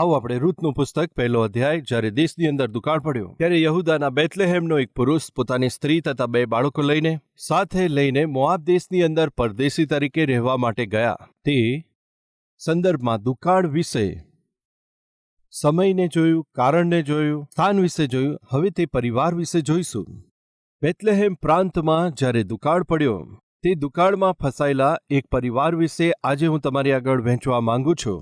આવો આપણે રૂતનું પુસ્તક, પહેલો અધ્યાય, જ્યારે દેશની અંદર દુકાળ પડ્યો, ત્યારે યહુદાના બેથલેહેમનો એક પુરુષ પોતાની સ્ત્રી તથા બે બાળકો લઈને, સાથે લઈને મોઆબ દેશની અંદર પરદેશી તરીકે રહેવા માટે ગયા. તે સંદર્ભમાં દુકાળ વિશે, સમયને જોયું, કારણને જોયું, સ્થાન વિશે જોયું, હવે તે પરિવાર વિશે જોઈશું. બેથલેહેમ પ્રાંતમાં જ્યારે દુકાળ પડ્યો, તે દુકાળમાં ફસાયેલા એક પરિવાર વિશે આજે હું તમારી આગળ વહેંચવા માંગુ છું.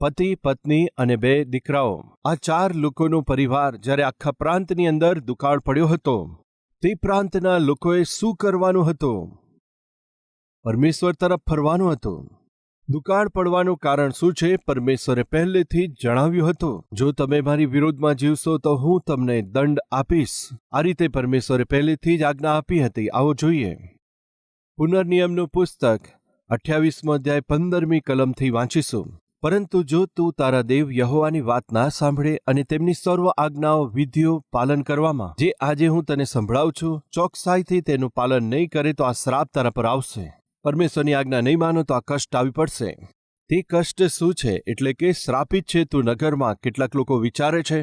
પતિ, પત્ની અને બે દીકરાઓ. આ ચાર લોકોનો પરિવાર જ્યારે આખા પ્રાંતની અંદર દુકાળ પડ્યો હતો, તે પ્રાંતના લોકોએ શું કરવાનું હતું? પરમેશ્વર તરફ ફરવાનું હતું. દુકાળ પડવાનું કારણ શું છે? પરમેશ્વરે પહેલેથી જ જણાવ્યું હતું. જો તમે મારી વિરોધમાં જીવશો તો હું તમને દંડ આપીશ. આ રીતે પરમેશ્વરે પહેલેથી જ આજ્ઞા આપી હતી. આવો જોઈએ. પુનર્નિયમનું પુસ્તક અઠ્યાવીસમો અધ્યાય પંદરમી કલમથી વાંચીશું. પરંતુ જો તું તારા દેવ યહોવાની વાત ના સાંભળે અને તેમની સર્વ આજ્ઞાઓ, વિધિઓ પાલન કરવામાં, જે આજે હું તને સંભળાવું છું, ચોકસાઈથી તેનું પાલન નહીં કરે તો આ શ્રાપ તારા પર આવશે. પરમેશ્વરની આજ્ઞા નહીં માનો તો આ કષ્ટ આવી પડશે. તે કષ્ટ શું છે? એટલે કે શ્રાપિત છે તું નગરમાં કેટલાક લોકો વિચારે છે?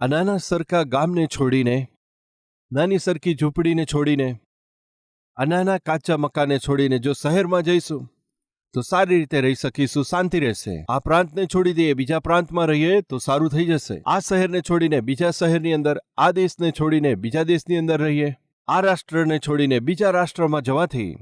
આ નાના સરખા ગામને છોડીને, નાની સરખી ઝૂંપડીને છોડીને, આ નાના કાચા મકાને છોડીને જો શહેરમાં જઈશું તો સારી રીતે રહી શકીશું, શાંતિ રહેશે. આ પ્રાંતને છોડી દઈએ, બીજા પ્રાંતમાં રહીએ તો સારું થઈ જશે. આ શહેરને છોડીને બીજા શહેરની અંદર, આ દેશને છોડીને બીજા દેશની અંદર રહીએ. આ રાષ્ટ્રને છોડીને બીજા રાષ્ટ્રમાં જવાથી,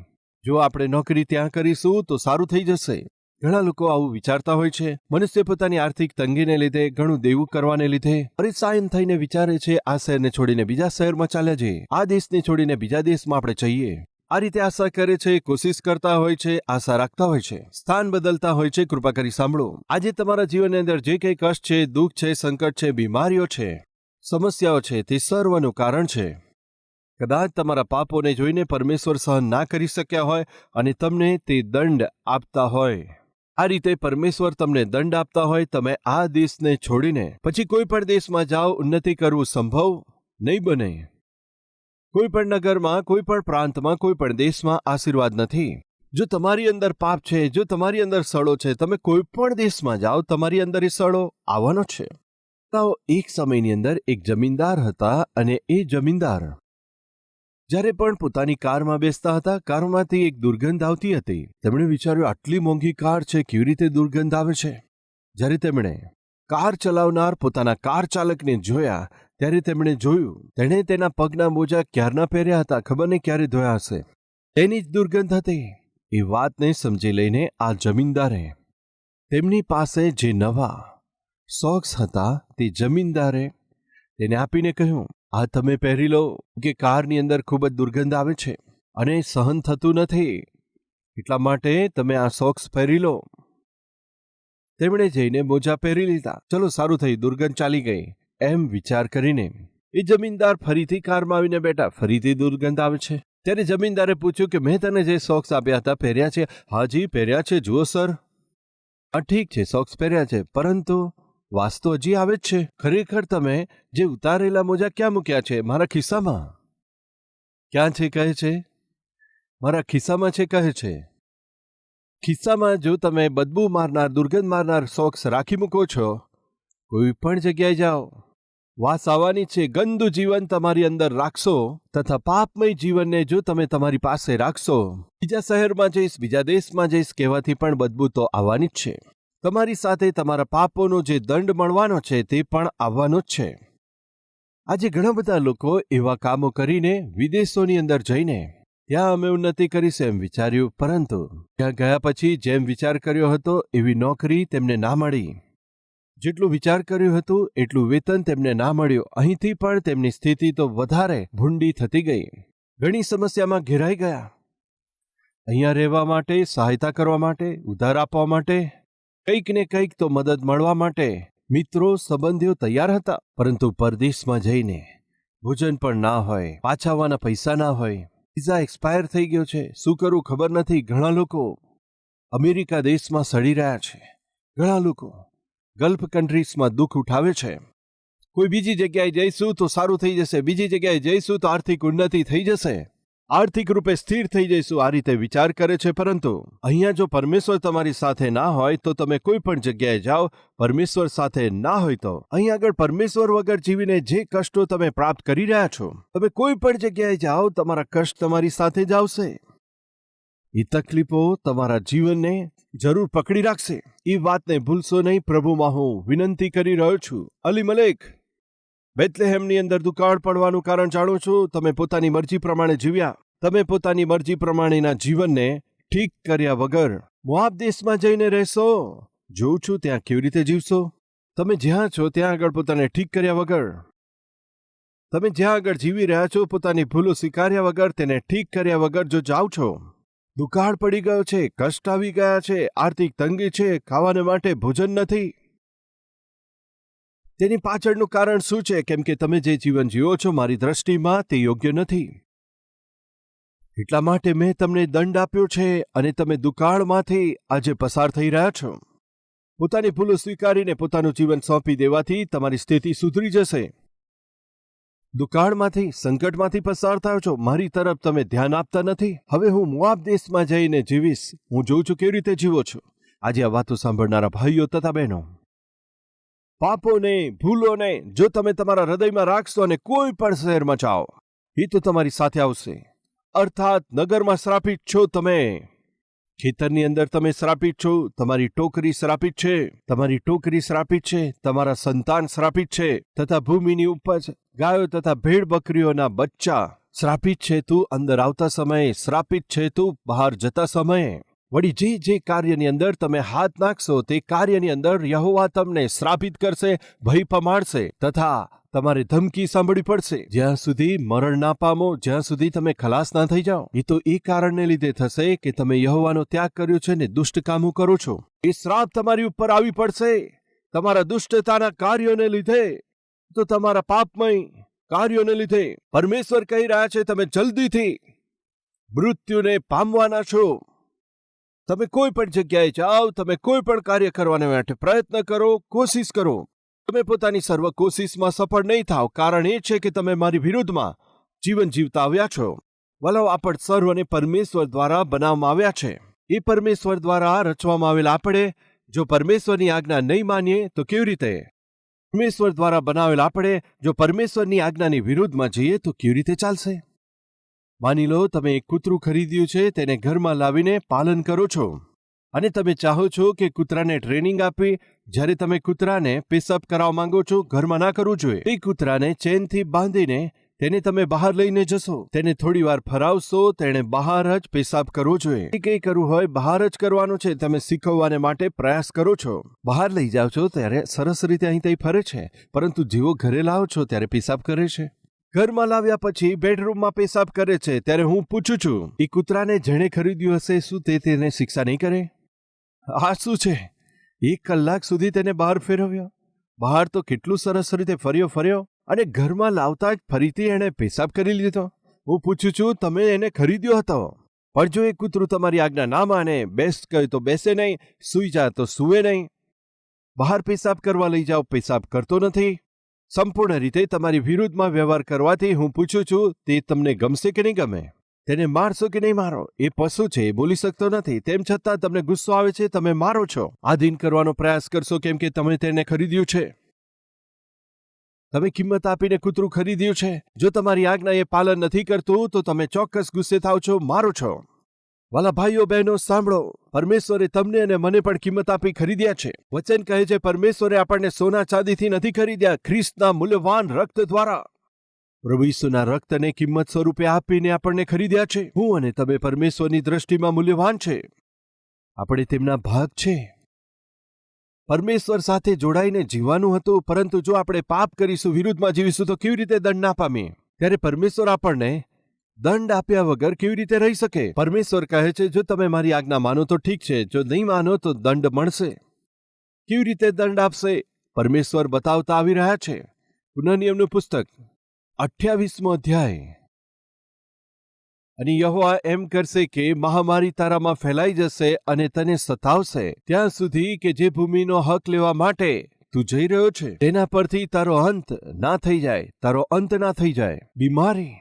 જો આપણે નોકરી ત્યાં કરીશું, તો સારું થઈ જશે. ઘણા લોકો આવું વિચારતા હોય છે. મનુષ્ય પોતાની આર્થિક તંગીને લીધે, ઘણું દેવું કરવાને લીધે પરિસાયન થઈને વિચારે છે, આ શહેરને છોડીને બીજા શહેરમાં ચાલ્યા જઈએ. આ દેશને છોડીને બીજા દેશમાં આપણે જઈએ. આ રીતે આશા કરે છે, કોશિશ કરતા હોય છે, આશા રાખતા હોય છે. સ્થાન બદલતા હોય છે, કૃપા કરી સાંભળો. આજે તમારા જીવનની અંદર જે કંઈ કષ્ટ છે, દુઃખ છે, સંકટ છે, બીમારીઓ છે, સમસ્યાઓ છે, તે સર્વનું કારણ છે. કદાચ તમારા પાપોને જોઈને પરમેશ્વર સહન ના કરી શક્યા હોય અને તમને તે દંડ આપતા હોય. આ રીતે પરમેશ્વર તમને દંડ આપતા હોય, તમે આ દેશને છોડીને. પછી કોઈ પણ દેશમાં જાઓ, ઉન્નતિ કરવું સંભવ નહીં બને. કોઈ પણ નગરમાં, કોઈ પણ પ્રાંતમાં, કોઈ પણ દેશમાં આશીર્વાદ નથી. જો તમારી અંદર પાપ છે, જો તમારી અંદર સડો છે, તમે કોઈ પણ દેશમાં જાઓ, તમારી અંદર એ સડો આવવાનો છે. તો એક સમયની અંદર એક જમીનદાર હતા અને એ જમીનદાર જ્યારે પણ પોતાની કારમાં બેસતા હતા, કારમાંથી એક દુર્ગંધ આવતી હતી. તેમણે વિચાર્યું, આટલી મોંઘી કાર છે, કેવી રીતે દુર્ગંધ આવે છે? જ્યારે તેમણે કાર ચલાવનાર પોતાના કાર ચાલકને જોયા ત્યારે તેમણે જોયું, તેણે તેના પગના મોજા ક્યારના પહેર્યા હતા? ખબર નહીં ક્યારે ધોયા હશે. તેની જ દુર્ગંધ હતી. એ વાતને સમજી લઈને આ જમીનદારે તેમની પાસે જે નવા સોક્સ હતા તે જમીનદારે તેને આપીને કહ્યું, આ તમે પહેરી લો કે કારની અંદર ખૂબ જ દુર્ગંધ આવે છે અને સહન થતું નથી. એટલા માટે તમે આ સોક્સ પહેરી લો. તેમણે જઈને મોજા પહેરી લીધા. ચલો, સારું થયું. દુર્ગંધ ચાલી ગઈ. એમ વિચાર કરીને એ જમીનદાર ફરીથી કારમાં આવીને બેઠા. ફરીથી દુર્ગંધ આવે છે. ત્યારે જમીનદારે પૂછ્યું કે, મેં તને જે સોક્સ આપ્યા હતા પહેર્યા છે? હાજી પહેર્યા છે. જુઓ સર. આ ઠીક છે સોક્સ પહેર્યા છે. પરંતુ વાસ્તુ હજી આવે જ છે. ખરેખર તમે જે ઉતારેલા મોજા ક્યાં મૂક્યા છે? મારા ખિસ્સામાં. ક્યાં છે? કહે છે. મારા ખિસ્સામાં છે, કહે છે. ખિસ્સામાં જો તમે બદબુ મારનાર, દુર્ગંધ મારનાર સોક્સ રાખી મૂકો છો કોઈ પણ જગ્યાએ જાઓ. વાસ આવવાની છે, ગંદુ જીવન તમારી અંદર રાખશો તથા પાપમય જીવનને જો તમે તમારી પાસે રાખશો, બીજા શહેરમાં જઈશ, બીજા દેશમાં જઈશ કહેવાથી પણ બદબૂ તો આવવાની જ છે. તમારી સાથે તમારા પાપોનો જે દંડ મળવાનો છે તે પણ આવવાનો જ છે. આજે ઘણા બધા લોકો એવા કામો કરીને વિદેશોની અંદર જઈને ત્યાં અમે ઉન્નતિ કરીશું એમ વિચાર્યું, પરંતુ ત્યાં ગયા પછી જેમ વિચાર કર્યો હતો એવી નોકરી તેમને ના મળી. જેટલું વિચાર કર્યું હતું, એટલું વેતન તેમને ના મળ્યું. અહીંથી પણ તેમની સ્થિતિ તો વધારે ભૂંડી થતી ગઈ. ઘણી સમસ્યામાં ઘેરાઈ ગયા. અહીંયા રહેવા માટે, સહાયતા કરવા માટે, ઉધાર આપવા માટે, કંઈક ને કંઈક તો મદદ મળવા માટે મિત્રો, સંબંધીઓ તૈયાર હતા. પરંતુ પરદેશમાં જઈને ભોજન પણ ના હોય પાછા આવવાના પૈસા ના હોય. વિઝા એક્સપાયર થઈ ગયો છે. શું કરવું ખબર નથી. ઘણા લોકો અમેરિકા દેશમાં સડી રહ્યા છે. ઘણા લોકો ગલ્ફ કન્ટ્રીઝમાં દુઃખ ઉઠાવે છે. કોઈ બીજી જગ્યાએ જઈશું તો સારું થઈ જશે, બીજી જગ્યાએ જઈશું તો આર્થિક ઉન્નતિ થઈ જશે. આર્થિક રૂપે સ્થિર થઈ જઈશું, આ રીતે વિચાર કરે છે, પરંતુ અહીંયા જો પરમેશ્વર તમારી સાથે ના હોય તો તમે કોઈ પણ જગ્યાએ જાઓ, પરમેશ્વર સાથે ના હોય તો. અહીં આગળ પરમેશ્વર વગર જીવીને જે કષ્ટો તમે પ્રાપ્ત કરી રહ્યા છો, તમે કોઈ પણ જગ્યાએ જાઓ, તમારા કષ્ટ તમારી સાથે જ આવશે. એ તકલીફો તમારા જીવનને જરૂર પકડી રાખશે. એ વાતને ભૂલશો નહીં, પ્રભુમાં હું વિનંતી કરી રહ્યો છું. અલી મલેક બેથલેહેમની અંદર દુકાળ પડવાનું કારણ જાણું છું. તમે પોતાની મરજી પ્રમાણે જીવ્યા. તમે પોતાની મરજી પ્રમાણેના જીવનને ઠીક કર્યા વગર મોઆબ દેશમાં જઈને રહેશો. જોઉં છું ત્યાં કેવી રીતે જીવશો. તમે જ્યાં છો ત્યાં આગળ પોતાને ઠીક કર્યા વગર. તમે જ્યાં આગળ જીવી રહ્યા છો, પોતાની ભૂલો સ્વીકાર્યા વગર, તેને ઠીક કર્યા વગર જો જાઓ છો દુકાળ પડી ગયો છે, કષ્ટ આવી ગયા છે, આર્થિક તંગી છે, ખાવાને માટે ભોજન નથી. તેની પાછળનું કારણ શું છે? કેમ કે તમે જે જીવન જીવો છો, મારી દ્રષ્ટિમાં તે યોગ્ય નથી. એટલા માટે મેં તમને દંડ આપ્યો છે અને તમે દુકાળમાંથી આજે પસાર થઈ રહ્યા છો. પોતાની ભૂલો સ્વીકારીને પોતાનું જીવન સોંપી દેવાથી તમારી સ્થિતિ સુધરી જશે. દુકાળમાંથી, સંકટમાંથી પસાર થયો છો. મારી તરફ તમે ધ્યાન આપતા નથી. હવે હું મુઆબ દેશમાં જઈને જીવીશ. હું જોઉં છું કેવી રીતે જીવો છો. આજે આ વાતો સાંભળનારા ભાઈઓ તથા બહેનો. પાપોને, ભૂલોને, જો તમે તમારા હૃદયમાં રાખશો અને કોઈ પણ શહેરમાં જાઓ એ તો તમારી સાથે આવશે. અર્થાત, નગરમાં શ્રાપિત છો તમે. ખેતરની અંદર તમે શ્રાપિત છો, તમારી ટોકરી શ્રાપિત છે, તમારી ટોકરી શ્રાપિત છે, તમારા સંતાન શ્રાપિત છે, તથા ભૂમિની ઉપજ, ગાયો તથા ભેડ બકરીઓના બચ્ચા શ્રાપિત છે તું, અંદર આવતા સમયે શ્રાપિત છે તું, બહાર જતા સમયે. વળી જે જે કાર્યની અંદર તમે હાથ નાખશો, તે કાર્યની અંદર યહોવા તમને શ્રાપિત કરશે, ભય પમાડશે, તથા તમારે ધમકી સાંભળવી પડશે. જ્યાં સુધી મરણ ના પામો જ્યાં સુધી તમે ખલાસ ના થઈ જાઓ એ તો એ કારણને લીધે થશે કે તમે યહોવાનો ત્યાગ કર્યો છે ને દુષ્ટ કામો કરો છો. એ શ્રાપ તમારી ઉપર આવી પડશે. તમારા દુષ્ટતાના કાર્યોને લીધે. તો તમારા પાપમય કાર્યોને લીધે. પરમેશ્વર કહી રહ્યા છે તમે જલ્દીથી મૃત્યુને પામવાના છો. તમે કોઈ પણ જગ્યાએ જાઓ તમે કોઈ પણ કાર્ય કરવાને માટે પ્રયત્ન કરો કોશિશ કરો. તમે પોતાની સર્વ કોશિશમાં સફળ નહીં થાવ. કારણ એ છે કે તમે મારી વિરુદ્ધમાં જીવન જીવતા આવ્યા છો. વલવ આપણ સર્વને પરમેશ્વર દ્વારા બનાવવામાં આવ્યા છે. એ પરમેશ્વર દ્વારા રચવામાં આવેલા આપણે, જો પરમેશ્વરની આજ્ઞા નહીં માનીએ, તો કેવી રીતે? પરમેશ્વર દ્વારા બનાવેલ આપણે, જો પરમેશ્વરની આજ્ઞાની વિરુદ્ધમાં જઈએ, તો કેવી રીતે ચાલશે? માની લો, તમે એક કૂતરું ખરીદ્યું છે, તેને ઘરમાં લાવીને પાલન કરો છો. અને તમે ચાહો છો કે કૂતરાને ટ્રેનિંગ આપી જ્યારે તમે કૂતરાને પેશાબ કરાવવા માંગો છો, ઘરમાં ના કરવું જોઈએ. એ કૂતરાને ચેનથી બાંધીને તેને તમે બહાર લઈને જશો. તેને થોડી વાર ફરાવશો, તેણે બહાર જ પેશાબ કરવો જોઈએ. કંઈ કરવું હોય, બહાર જ કરવાનું છે. તમે શીખવવાને માટે પ્રયાસ કરો છો. બહાર લઈ જાઓ છો ત્યારે સરસ રીતે અહીં તઈ ફરે છે. પરંતુ જેવો ઘરે લાવો છો ત્યારે પેશાબ કરે છે. ઘરમાં લાવ્યા પછી બેડરૂમમાં પેશાબ કરે છે. ત્યારે હું પૂછું છું એ કૂતરાને જેણે ખરીદ્યું હશે, શું તે તેને શિક્ષા નહીં કરે? આ શું છે? એક કલાક સુધી તેને બહાર ફેરવ્યો? બહાર તો કેટલું સરસ રીતે ફર્યો ફર્યો અને ઘરમાં લાવતા જ ફરીથી એણે પેશાબ કરી લીધો. હું પૂછું છું, તમે એને ખરીદ્યો હતો? પણ જો એ કૂતરું તમારી આજ્ઞા ના માને, બેસ્ટ કહે તો બેસે નહીં, સૂઈ જા તો સૂવે નહીં. બહાર પેશાબ કરવા લઈ જાઓ, પેશાબ કરતો નથી. સંપૂર્ણ રીતે તમારી વિરુદ્ધમાં વ્યવહાર કરવાથી હું પૂછું છું, તે તમને ગમશે કે નહીં ગમે? તેને મારશો કે નહીં મારો? એ પશુ છે, એ બોલી શકતો નથી. તેમ છતાં તમને ગુસ્સો આવે છે, તમે મારો છો. આધીન કરવાનો પ્રયાસ કરશો કેમ કે તમે તેને ખરીદ્યું છે. તમે કિંમત આપીને કૂતરું ખરીદ્યું છે. જો તમારી આજ્ઞા એ પાલન નથી કરતું, તો તમે ચોક્કસ ગુસ્સે થાવ છો, મારો છો. વાલા ભાઈઓ, બહેનો, સાંભળો. પરમેશ્વરે તમને અને મને પણ કિંમત આપી ખરીદ્યા છે. વચન કહે છે, પરમેશ્વરે આપણને સોના ચાંદીથી નથી ખરીદ્યા, ખ્રિસ્તના મૂલ્યવાન રક્ત દ્વારા. પ્રભુ રક્તને કિંમત સ્વરૂપે આપીને આપણને ખરીદ્યા છે. હું અને તમે પરમેશ્વરની દ્રષ્ટિમાં મૂલ્યવાન છે. આપણે તેમના ભાગ છે. પરમેશ્વર સાથે જોડાઈને જીવવાનું હતું, પરંતુ જો આપણે પાપ કરીશું, વિરુદ્ધમાં જીવીશું, તો કેવી રીતે દંડ ના પામીએ ત્યારે પરમેશ્વર આપણને દંડ આપ્યા વગર કેવી રીતે રહી શકે? પરમેશ્વર કહે છે, જો તમે મારી આજ્ઞા માનો, તો ઠીક છે. જો નહીં માનો, તો દંડ મળશે. કેવી રીતે દંડ આપશે? પરમેશ્વર બતાવતા આવી રહ્યા છે. પુનઃનિયમનું પુસ્તક. અઠ્યાવીસમો અધ્યાય. અને યહોવા એમ કરશે કે, મહામારી તારામાં ફેલાઈ જશે અને તને સતાવશે. ત્યાં સુધી કે જે ભૂમિનો હક લેવા માટે તું જઈ રહ્યો છે, તેના પરથી તારો અંત ના થઈ જાય, તારો અંત ના થઈ જાય. બીમારી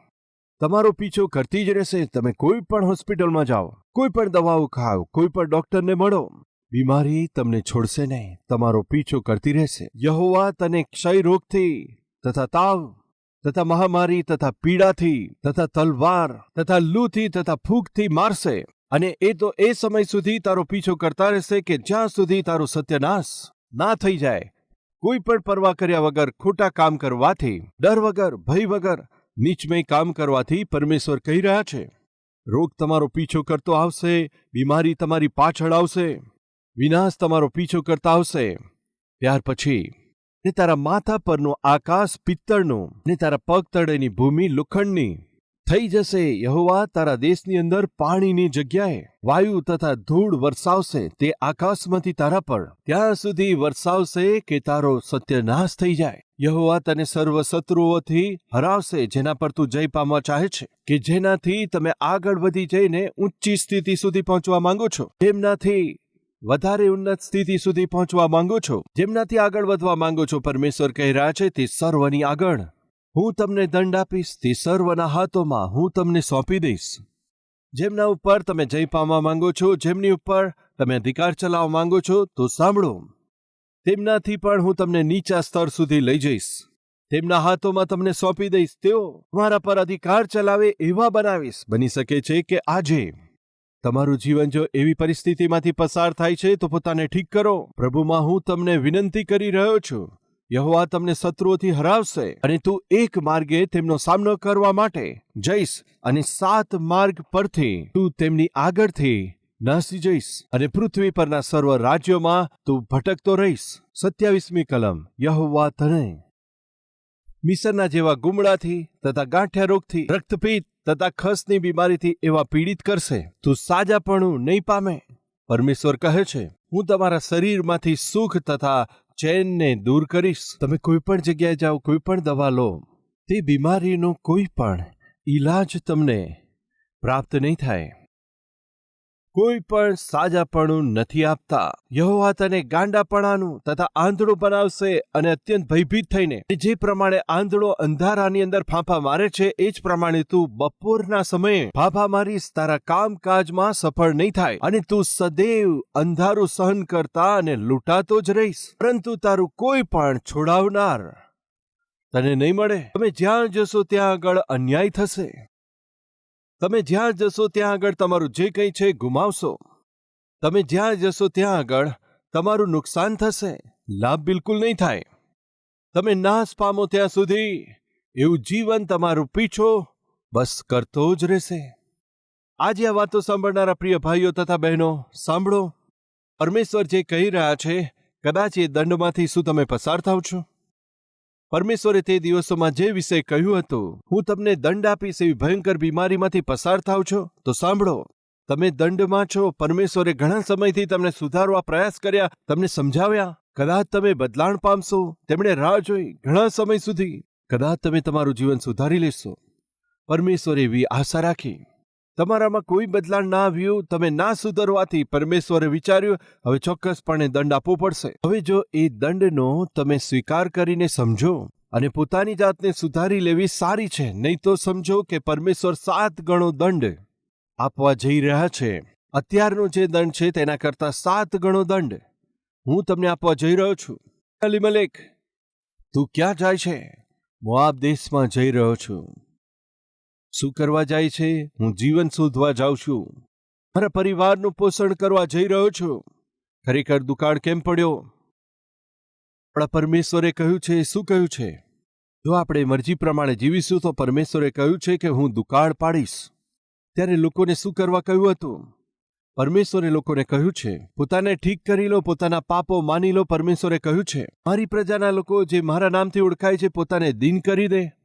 તમારો પીછો કરતી જ રહેશે. તમે કોઈ પણ હોસ્પિટલમાં જાઓ, કોઈ પણ દવાઓ ખાઓ, કોઈ પણ ડોક્ટરને મળો. બીમારી તમને છોડશે નહીં. તમારો પીછો કરતી રહેશે. યહોવા તને ક્ષય રોગથી તથા તાવ તથા મહામારી તથા પીડાથી, તથા તલવાર, તથા લૂથી, તથા ફૂગથી મારશે. અને એ તો એ સમય સુધી તારો પીછો કરતા રહેશે કે જ્યાં સુધી તારો સત્યનાશ ના થઈ જાય. કોઈ પણ પરવા કર્યા વગર, ખોટા કામ કરવાથી, ડર વગર, ભય વગર, નીચમય કામ કરવાથી પરમેશ્વર કહી રહ્યા છે. રોગ તમારો પીછો કરતો આવશે, બીમારી તમારી પાછળ આવશે, વિનાશ તમારો પીછો કરતા આવશે. ત્યાર પછી ને તારા માથા પરનું આકાશ પિત્તળનું, ને તારા પગ તળેની ભૂમિ લોખંડની. થઈ જશે, યહોવા તારા દેશની અંદર પાણીની જગ્યાએ. વાયુ તથા ધૂળ વરસાવશે, તે આકાશમાંથી તારા પર. ત્યાં સુધી વરસાવશે કે તારો સત્યનાશ થઈ જાય. યહોવા તને સર્વ શત્રુઓથી હરાવશે, જેના પર તું જય પામવા ચાહે છે. કે જેનાથી તમે આગળ વધી જઈને ઊંચી સ્થિતિ સુધી પહોંચવા માંગો છો. જેમનાથી વધારે ઉન્નત સ્થિતિ સુધી પહોંચવા માંગો છો. જેમનાથી આગળ વધવા માંગો છો, પરમેશ્વર કહી રહ્યા છે, તે સર્વની આગળ. હું તમને દંડ આપીશ, તે સર્વના હાથોમાં હું તમને સોંપી દઈશ. જેમના ઉપર તમે જય પામવા માંગો છો, જેમની ઉપર તમે અધિકાર ચલાવવા માંગો છો, તો સાંભળો. તેમનાથી પણ હું તમને નીચા સ્તર સુધી લઈ જઈશ. તેમના હાથોમાં તમને સોંપી દઈશ. તેઓ મારા પર અધિકાર ચલાવે એવા બનાવીશ. બની શકે છે કે આજે તમારું જીવન જો એવી પરિસ્થિતિમાંથી પસાર થાય છે, તો પોતાને ઠીક કરો. પ્રભુમાં હું તમને વિનંતી કરી રહ્યો છું. યહોવા તમને શત્રુઓથી હરાવશે અને તું એક માર્ગે તેમનો સામનો કરવા માટે જઈશ અને સાત માર્ગ પરથી તું તેમની આગળથી નાસી જઈશ અને પૃથ્વી પરના સર્વ રાજ્યોમાં તું ભટકતો રહીશ. સત્યાવીસમી કલમ. યહોવા તને મિસરના જેવા ગુમડાથી તથા ગાંઠિયા રોગથી રક્તપીત તથા ખસની બીમારીથી એવા પીડિત કરશે, તું સાજાપણું નહીં પામે. પરમેશ્વર કહે છે, હું તમારા શરીરમાંથી સુખ તથા ચેનને દૂર કરીશ. તમે કોઈ પણ જગ્યાએ જાઓ, કોઈ પણ દવા લો. તે બીમારીનો કોઈ પણ ઈલાજ તમને પ્રાપ્ત નહીં થાય. કોઈ પણ સાજાપણું નથી આપતા. યહોવા તને ગાંડાપણાનું તથા આંધળું બનાવશે અને અત્યંત ભયભીત થઈને. જે પ્રમાણે આંધળો અંધારાની અંદર ફાંફા મારે છે, એ જ પ્રમાણે તું બપોરના સમયે ફાંફા મારીશ, તારા કામકાજમાં સફળ નહીં થાય અને તું સદૈવ અંધારું સહન કરતા અને લૂંટાતો જ રહીશ. પરંતુ તારું કોઈ પણ છોડાવનાર તને નહીં મળે. તમે જ્યાં જશો ત્યાં આગળ અન્યાય થશે. તમે જ્યાં જશો ત્યાં આગળ તમારું જે કંઈ છે ગુમાવશો. તમે જ્યાં જશો ત્યાં આગળ તમારું નુકસાન થશે. લાભ બિલકુલ નહીં થાય. તમે નાશ પામો ત્યાં સુધી. એવું જીવન તમારું પીછો બસ કરતો જ રહેશે. આજે આ વાતો સાંભળનારા પ્રિય ભાઈઓ તથા બહેનો, સાંભળો. પરમેશ્વર જે કહી રહ્યા છે, કદાચ એ દંડમાંથી શું તમે પસાર થાવ છો? પરમેશ્વરે તે દિવસોમાં જે વિષય કહ્યું હતું, હું તમને દંડ આપીશ એવી ભયંકર બીમારીમાંથી પસાર થાવ છો? તો સાંભળો. તમે દંડમાં છો, પરમેશ્વરે ઘણા સમયથી તમને સુધારવા પ્રયાસ કર્યા, તમને સમજાવ્યા. કદાચ તમે બદલાણ પામશો, તેમણે રાહ જોઈ ઘણા સમય સુધી. કદાચ તમે તમારું જીવન સુધારી લેશો. પરમેશ્વરે એવી આશા રાખી. તમારામાં કોઈ બદલાણ ના આવ્યું, તમે ના સુધરવાથી પરમેશ્વરે વિચાર્યું, હવે ચોક્કસપણે દંડ આપવો પડશે. હવે જો એ દંડનો તમે સ્વીકાર કરીને સમજો અને પોતાની જાતને સુધારી લેવી સારી છે, નહીં તો સમજો કે પરમેશ્વર સાત ગણો દંડ આપવા જઈ રહ્યા છે. અત્યારનો જે દંડ છે તેના કરતા સાત ગણો દંડ હું તમને આપવા જઈ રહ્યો છું. અલીમલેક તું ક્યાં જાય છે? મોઆબ દેશમાં જઈ રહ્યો છું. શું કરવા જાય છે? હું જીવન શોધવા જાઉં છું. મારા પરિવારનું પોષણ કરવા જઈ રહ્યો છું. ખરેખર દુકાળ કેમ પડ્યો? આપણા પરમેશ્વરે કહ્યું છે, શું કહ્યું છે? જો આપણે મરજી પ્રમાણે જીવીશું તો પરમેશ્વરે કહ્યું છે કે હું દુકાળ પાડીશ. ત્યારે લોકોને શું કરવા કહ્યું હતું? પરમેશ્વરે લોકોને કહ્યું છે, પોતાને ઠીક કરી લો, પોતાના પાપો માની લો. પરમેશ્વરે કહ્યું છે, મારી પ્રજાના લોકો જે મારા નામથી ઓળખાય છે, પોતાને દીન કરી દે.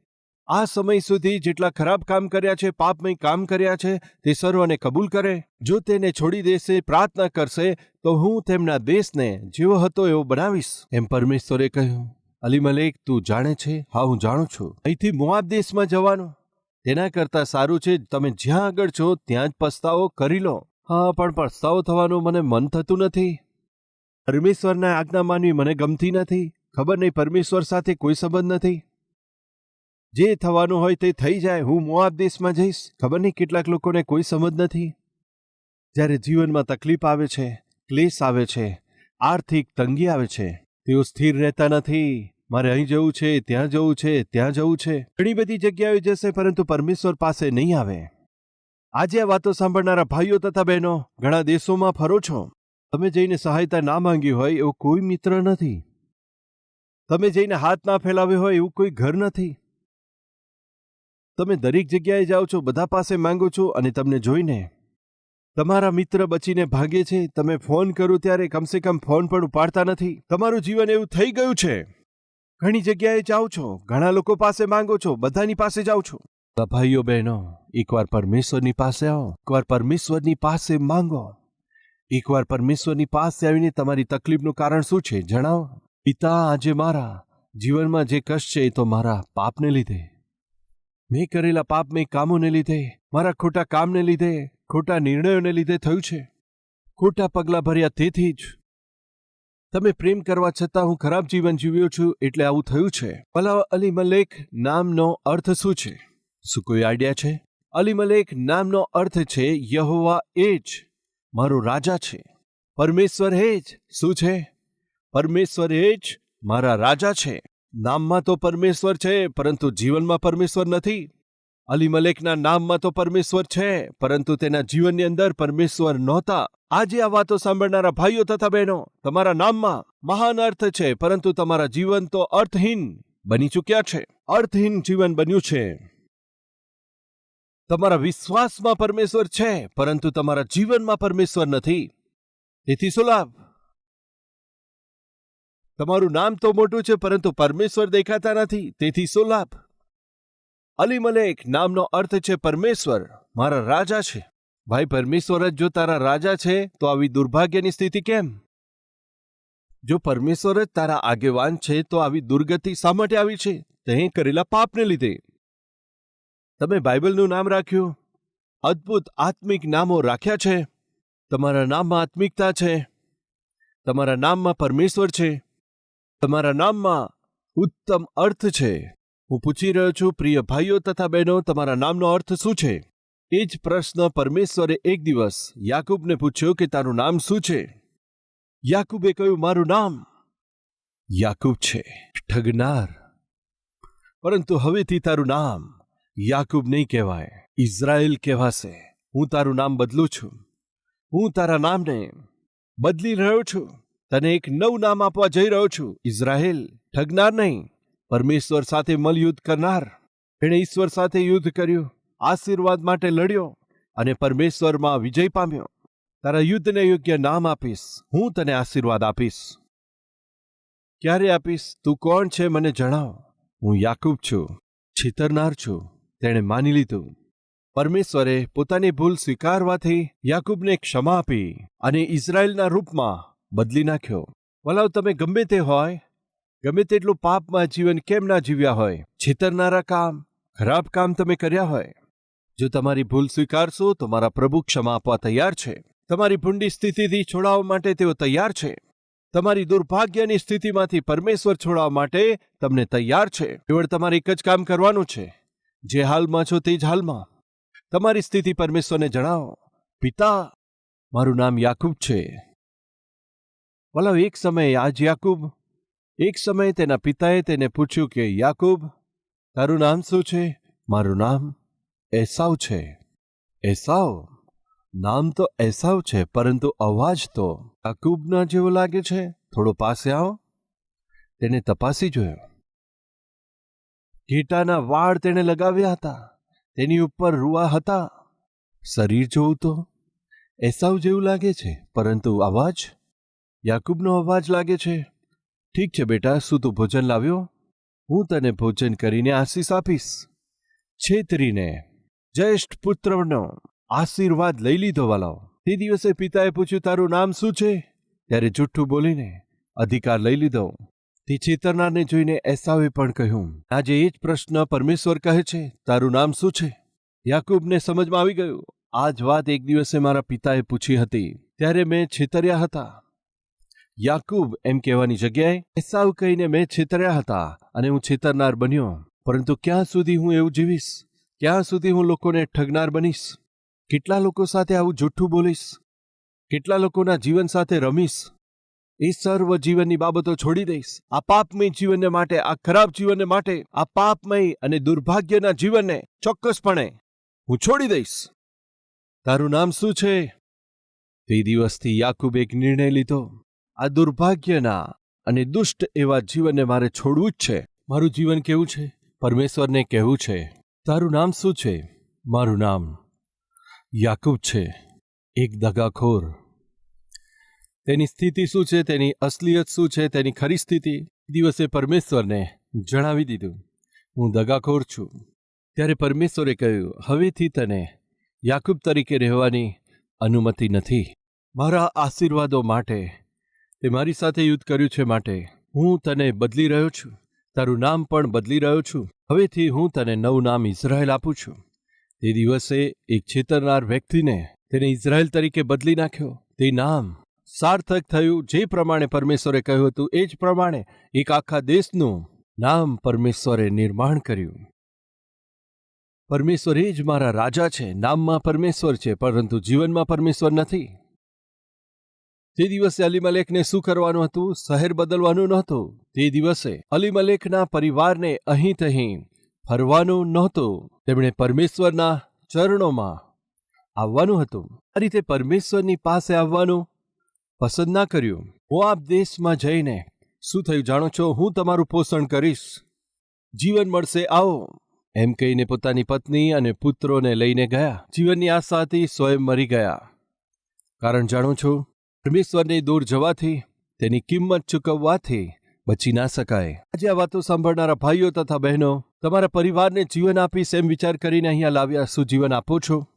આ સમય સુધી જેટલા ખરાબ કામ કર્યા છે, પાપમય કામ કર્યા છે, તે સર્વને કબૂલ કરે. જો તેને છોડી દેશે, પ્રાર્થના કરશે, તો હું તેમના દેશને જેવો હતો એવો બનાવીશ. એમ પરમેશ્વરે કહ્યું અલી મલેક તું જાણે છે? હા, હું જાણું છું. અહીંથી મોઆબ દેશમાં જવાનું. તેના કરતાં સારું છે, તમે જ્યાં આગળ છો, ત્યાં જ પસ્તાવો કરી લો. હા, પણ પસ્તાવો થવાનું મને મન થતું નથી. પરમેશ્વરના આજ્ઞા માનવી મને ગમતી નથી. ખબર નહીં, પરમેશ્વર સાથે કોઈ સંબંધ નથી. જે થવાનું હોય તે થઈ જાય, હું મોઆબ દેશમાં જઈશ. ખબર નહીં કેટલાક લોકોને કોઈ સમજ નથી? જ્યારે જીવનમાં તકલીફ આવે છે, ક્લેશ આવે છે, આર્થિક તંગી આવે છે, તેઓ સ્થિર રહેતા નથી. મારે અહીં જવું છે, ત્યાં જવું છે, ત્યાં જવું છે. ઘણી બધી જગ્યાએ જશે, પરંતુ પરમેશ્વર પાસે નહીં આવે. આજે આ વાતો સાંભળનારા ભાઈઓ તથા બહેનો, ઘણા દેશોમાં ફરો છો. તમે જઈને સહાયતા ના માંગી હોય, એવો કોઈ મિત્ર નથી. તમે જઈને હાથ ના ફેલાવ્યો હોય, એવું કોઈ ઘર નથી. તમે દરેક જગ્યાએ જાઓ છો, બધા પાસે માંગો છો અને તમને જોઈને તમારા મિત્ર બચીને ભાગે છે. તમે ફોન કરો ત્યારે કમસે કમ ફોન પણ ઉપાડતા નથી. તમારું જીવન એવું થઈ ગયું છે. ઘણી જગ્યાએ જાઓ છો, ઘણા લોકો પાસે માંગો છો, બધાની પાસે જાઓ છો. ભાઈઓ બહેનો, એકવાર પરમેશ્વરની પાસે આવો, એકવાર પરમેશ્વરની પાસે માંગો. એકવાર પરમેશ્વરની પાસે આવીને તમારી તકલીફનું કારણ શું છે જણાવો. પિતા આજે મારા જીવનમાં જે કષ્ટ છે એ તો મારા પાપને લીધે. મેં કરેલા પાપમય કામોને લીધે, મારા ખોટા કામને લીધે, ખોટા નિર્ણયોને લીધે થયું છે. ખોટા પગલાં ભર્યા તેથી જ. તમે પ્રેમ કરવા છતાં હું ખરાબ જીવન જીવ્યો છું એટલે આવું થયું છે. પલાવ અલી મલેક નામનો અર્થ શું છે? શું કોઈ આઈડિયા છે? અલી મલેક નામનો અર્થ છે, યહોવા એ જ. મારો રાજા છે. પરમેશ્વર એ જ. શું છે? પરમેશ્વર એ જ મારા રાજા છે. નામમાં તો પરમેશ્વર છે, પરંતુ જીવનમાં પરમેશ્વર નથી. અલી મલેકના નામમાં તો પરમેશ્વર છે, પરંતુ તેના જીવનની અંદર પરમેશ્વર નહોતા. આજે આ વાતો સાંભળનારા ભાઈઓ તથા બહેનો, તમારા નામમાં મહાન અર્થ છે, પરંતુ તમારા જીવન તો અર્થહીન બની ચૂક્યા છે. અર્થહીન જીવન બન્યું છે. તમારા વિશ્વાસમાં પરમેશ્વર છે, પરંતુ તમારા જીવનમાં પરમેશ્વર નથી. તેથી શું લાભ તમારું નામ તો મોટું છે, પરંતુ પરમેશ્વર દેખાતા નથી, તેથી શું લાભ? અલી મલેક નામનો અર્થ છે પરમેશ્વર, મારા રાજા છે. ભાઈ, પરમેશ્વર જ જો તારા રાજા છે, તો આવી દુર્ભાગ્યની સ્થિતિ કેમ? જો પરમેશ્વર જ તારા આગેવાન છે, તો આવી દુર્ગતિ શા માટે આવી છે? તે કરેલા પાપને લીધે. તમે બાઇબલનું નામ રાખ્યું? અદ્ભુત આત્મિક નામો રાખ્યા છે. તમારા નામમાં આત્મિકતા છે. તમારા નામમાં પરમેશ્વર છે. તમારા નામમાં ઉત્તમ અર્થ છે. હું પૂછી રહ્યો છું, પ્રિય ભાઈઓ તથા બહેનો, તમારા નામનો અર્થ શું છે? એ જ પ્રશ્ન પરમેશ્વરે એક દિવસ યાકુબને પૂછ્યો કે તારું નામ શું છે? યાકુબે કહ્યું, મારું નામ યાકુબ છે, ઠગનાર. પરંતુ હવેથી તારું નામ યાકુબ નહીં કહેવાય, ઇઝરાયલ કહેવાશે. હું તારું નામ બદલું છું. હું તારા નામને બદલી રહ્યો છું. તને એક નવું નામ આપવા જઈ રહ્યો છું. ઇઝરાયેલ, ઠગનાર નહીં, પરમેશ્વર સાથે મલયુદ્ધ કરનાર. એણે ઈશ્વર સાથે યુદ્ધ કર્યું, આશીર્વાદ માટે લડ્યો અને પરમેશ્વરમાં વિજય પામ્યો. તારા યુદ્ધને યોગ્ય નામ આપીશ, હું તને આશીર્વાદ આપીશ. ક્યારે આપીશ? તું કોણ છે મને જણાવ. હું યાકૂબ છું, છેતરનાર છું, તેણે માની લીધું. પરમેશ્વરે પોતાની ભૂલ સ્વીકારવાથી યાકૂબને ક્ષમા આપી અને ઇઝરાયલના રૂપમાં બદલી નાખ્યો. વલાવ, તમે ગમે તે હોય, ગમે તેટલું પાપમાં જીવન કેમ ના જીવ્યા હોય, છેતરનારા કામ, ખરાબ કામ તમે કર્યા હોય. જો તમારી ભૂલ સ્વીકારશો, તો મારા પ્રભુ ક્ષમા આપવા તૈયાર છે. તમારી ભૂંડી સ્થિતિથી છોડાવવા માટે તેઓ તૈયાર છે. તમારી દુર્ભાગ્યની સ્થિતિમાંથી પરમેશ્વર છોડાવવા માટે તમને તૈયાર છે. કેવળ તમારે એક જ કામ કરવાનું છે. જે હાલમાં છો તે જ હાલમાં. તમારી સ્થિતિ પરમેશ્વરને જણાવો. પિતા, મારું નામ યાકૂબ છે. વલાવ એક સમયે આજ યાકૂબ, એક સમયે તેના પિતાએ તેને પૂછ્યું કે, યાકૂબ, તારું નામ શું છે? મારું નામ એસાવ છે. એસાવ? નામ તો એસાવ છે, પરંતુ અવાજ તો યાકૂબના જેવો લાગે છે? થોડો પાસે આવો. તેને તપાસી જોયો. ઘેટાના વાળ તેણે લગાવ્યા હતા. તેની ઉપર રૂવા હતા. શરીર જોવું તો? એસાવ જેવું લાગે છે, પરંતુ અવાજ યાકૂબનો અવાજ લાગે છે, ઠીક છે બેટા, શું તું ભોજન લાવ્યો? હું તને ભોજન કરીને આશીષ આપીશ. છેતરીને. જ્યેષ્ઠ પુત્રનો આશીર્વાદ લઈ લીધો, વાલાઓ. તે દિવસે પિતાએ પૂછ્યું, તારું નામ શું છે? ત્યારે જુઠ્ઠું બોલીને અધિકાર લઈ લીધો. તે છેતરનારને જોઈને એસાવે પણ કહ્યું, આજે એ જ પ્રશ્ન પરમેશ્વર કહે છે, તારું નામ શું છે? યાકૂબને સમજમાં આવી ગયું. આ જ વાત એક દિવસે મારા પિતાએ પૂછી હતી. ત્યારે મેં છેતર્યા હતા. યાકૂબ એમ કહેવાની જગ્યાએ એસાવ કહીને મેં છેતર્યા હતા અને હું છેતરનાર બન્યો. પરંતુ ક્યાં સુધી હું એવું જીવીશ? ક્યાં સુધી હું લોકોને ઠગનાર બનીશ? કેટલા લોકો સાથે આવું જૂઠું બોલીશ? કેટલા લોકોના જીવન સાથે રમીશ? એ સર્વ જીવનની બાબતો છોડી દઈશ. આ પાપમય જીવનને માટે, આ ખરાબ જીવનને માટે, આ પાપમય અને દુર્ભાગ્યના જીવનને ચોક્કસપણે હું છોડી દઈશ. તારું નામ શું છે? તે દિવસથી યાકુબ એક નિર્ણય લીધો. આ દુર્ભાગ્યના અને દુષ્ટ એવા જીવનને મારે છોડવું જ છે. મારું જીવન કેવું છે? પરમેશ્વરને કહેવું છે. તારું નામ શું છે? મારું નામ યાકુબ છે. એક દગાખોર. તેની સ્થિતિ શું છે? તેની અસલિયત શું છે? તેની ખરી સ્થિતિ? દિવસે પરમેશ્વરને જણાવી દીધું. હું દગાખોર છું. ત્યારે પરમેશ્વરે કહ્યું, હવેથી તને યાકુબ તરીકે રહેવાની અનુમતિ નથી. મારા આશીર્વાદો માટે તે મારી સાથે યુદ્ધ કર્યું છે માટે. હું તને બદલી રહ્યો છું. તારું નામ પણ બદલી રહ્યો છું. હવેથી હું તને નવું નામ ઇઝરાયલ આપું છું. તે દિવસે એક છેતરનાર વ્યક્તિને તેને ઇઝરાયલ તરીકે બદલી નાખ્યો. તે નામ સાર્થક થયું જે પ્રમાણે પરમેશ્વરે કહ્યું હતું, એ જ પ્રમાણે એક આખા દેશનું નામ પરમેશ્વરે નિર્માણ કર્યું. પરમેશ્વર એ જ મારા રાજા છે. નામમાં પરમેશ્વર છે, પરંતુ જીવનમાં પરમેશ્વર નથી. તે દિવસે અલી મલેકને શું કરવાનું હતું? શહેર બદલવાનું નહોતું. તે દિવસે અલી મલેકના પરિવારને અહીં તહીં ફરવાનું નહોતું. તેમણે પરમેશ્વરના ચરણોમાં આવવાનું હતું. આ રીતે પરમેશ્વરની પાસે આવવાનું પસંદ ના કર્યું. હું આપ દેશમાં જઈને શું થયું જાણો છો? હું તમારું પોષણ કરીશ. જીવન મળશે, આવો. એમ કહીને પોતાની પત્ની અને પુત્રોને લઈને ગયા. જીવનની આશાથી સ્વયં મરી ગયા. કારણ જાણો છો પરમેશ્વરને દૂર જવાથી, તેની કિંમત ચૂકવવાથી બચી ના શકાય. આજે આ વાતો સાંભળનારા ભાઈઓ તથા બહેનો, તમારા પરિવારને જીવન આપીશ એમ વિચાર કરીને અહીંયા લાવ્યા શું જીવન આપો છો?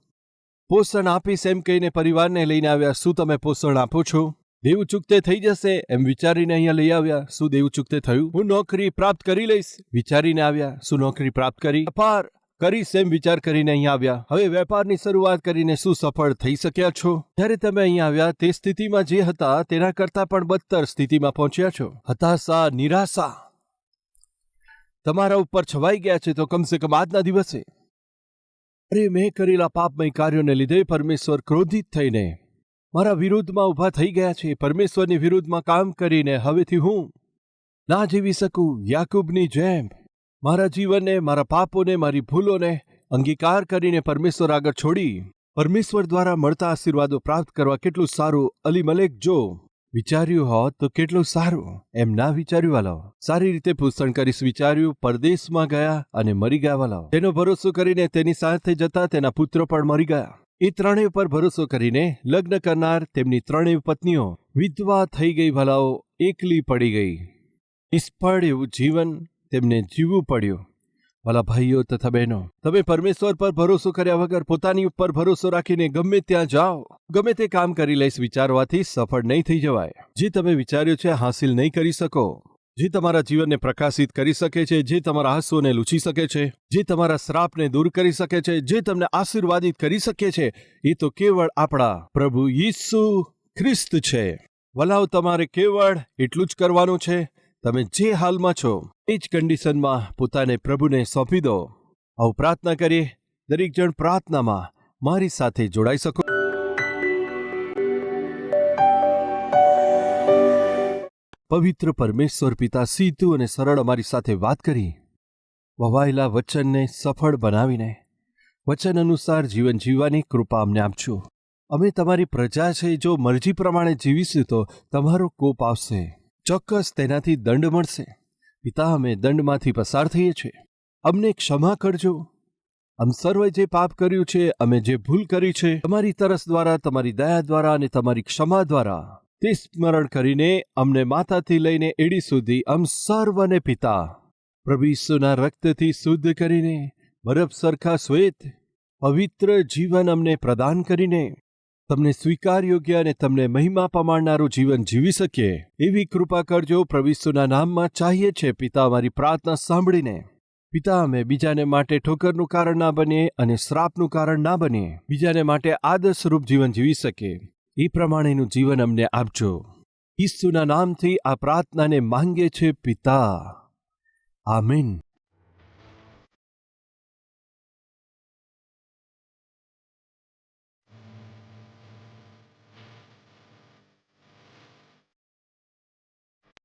પોષણ આપીશ એમ કહીને પરિવારને લઈને આવ્યા શું તમે પોષણ આપો છો? દેવું ચૂકતે થઈ જશે એમ વિચારીને અહીંયા લઈ આવ્યા શું દેવું ચૂકતે થયું? હું નોકરી પ્રાપ્ત કરી લઈશ. વિચારીને આવ્યા શું નોકરી પ્રાપ્ત કરી? વેપાર કરીશ એમ વિચાર કરીને અહીંયા આવ્યા. હવે વેપારની શરૂઆત કરીને શું સફળ થઈ શક્યા છો? જ્યારે તમે અહીં આવ્યા, તે સ્થિતિમાં જે હતા, તેના કરતાં પણ બદતર સ્થિતિમાં પહોંચ્યા છો. હતાશા, નિરાશા. તમારા ઉપર છવાઈ ગયા છે તો કમસે કમ આજના દિવસે. અરે, મેં કરેલા પાપમય કાર્યોને લીધે પરમેશ્વર ક્રોધિત થઈને મારા વિરુદ્ધમાં ઊભા થઈ ગયા છે. પરમેશ્વરની વિરુદ્ધમાં કામ કરીને હવેથી હું ના જીવી શકું. યાકુબની જેમ. મારા જીવનને, મારા પાપોને, મારી ભૂલોને અંગીકાર કરીને પરમેશ્વર આગળ છોડી, પરમેશ્વર દ્વારા મળતા આશીર્વાદો પ્રાપ્ત કરવા કેટલું સારું અલી મલેક જો વિચાર્યું હોત તો કેટલું સારું. એમ ના વિચાર્યું, વાલો. સારી રીતે પૂષણ કરીશ, વિચાર્યું, પરદેશમાં ગયા અને મરી ગયા, વાલો. તેનો ભરોસો કરીને તેની સાથે જતા તેના પુત્રો પણ મરી ગયા. એ ત્રણેય પર ભરોસો કરીને લગ્ન કરનાર તેમની ત્રણેય પત્નીઓ વિધવા થઈ ગઈ ભલાઓ એકલી પડી ગઈ. નિષ્ફળ એવું જીવન તેમને જીવવું પડ્યું. ભલા ભાઈઓ તથા બહેનો, તમે પરમેશ્વર પર ભરોસો કર્યા વગર પોતાની ઉપર ભરોસો રાખીને ગમે ત્યાં જાઓ. ગમે તે કામ કરી લઈશ વિચારવાથી સફળ નહીં થઈ જવાય. જે તમે વિચાર્યું છે હાંસિલ નહીં કરી શકો. જે તમારા જીવનને પ્રકાશિત કરી શકે છે, જે તમારા આંસુઓને લૂછી શકે છે, જે તમારા શ્રાપને દૂર કરી શકે છે, જે તમને આશીર્વાદિત કરી શકે છે, એ તો કેવળ આપણા પ્રભુ ઈસુ ખ્રિસ્ત છે. વલાવ તમારે કેવળ એટલું જ કરવાનું છે. તમે જે હાલમાં છો, એ જ કન્ડિશનમાં પોતાને પ્રભુને સોંપી દો. આવું પ્રાર્થના કરીએ, દરેક જણ પ્રાર્થનામાં મારી સાથે જોડાઈ શકો. પવિત્ર પરમેશ્વર પિતા સીધું અને સરળ અમારી સાથે વાત કરી. વવાયેલા વચનને સફળ બનાવીને, વચન અનુસાર જીવન જીવવાની કૃપા અમને આપજો. અમે તમારી પ્રજા છે, જો મરજી પ્રમાણે જીવીશું તો તમારો કોપ આવશે. ચોક્કસ તેનાથી દંડ મળશે. પિતા, અમે દંડમાંથી પસાર થઈએ છીએ. અમને ક્ષમા કરજો. આમ સર્વે જે પાપ કર્યું છે, અમે જે ભૂલ કરી છે, તમારી તરસ દ્વારા, તમારી દયા દ્વારા અને તમારી ક્ષમા દ્વારા, તે સ્મરણ કરીને અમને માતાથી લઈને એડી સુધી અમ સર્વને પિતા, પ્રભુ રક્તથી શુદ્ધ કરીને, બરફ સરખા શ્વેત, પવિત્ર જીવન અમને પ્રદાન કરીને તમને સ્વીકાર યોગ્ય અને તમને મહિમા પમાડનારું જીવન જીવી શકીએ એવી કૃપા કરજો પ્રભુ નામમાં ચાહીએ છે પિતા અમારી પ્રાર્થના સાંભળીને. પિતા, અમે બીજાને માટે ઠોકરનું કારણ ના બનીએ અને શ્રાપનું કારણ ના બનીએ બીજાને માટે આદર્શરૂપ જીવન જીવી શકીએ એ પ્રમાણેનું જીવન અમને આપજો. ઈસુના નામથી આ પ્રાર્થનાને માંગે છે પિતા. આમીન.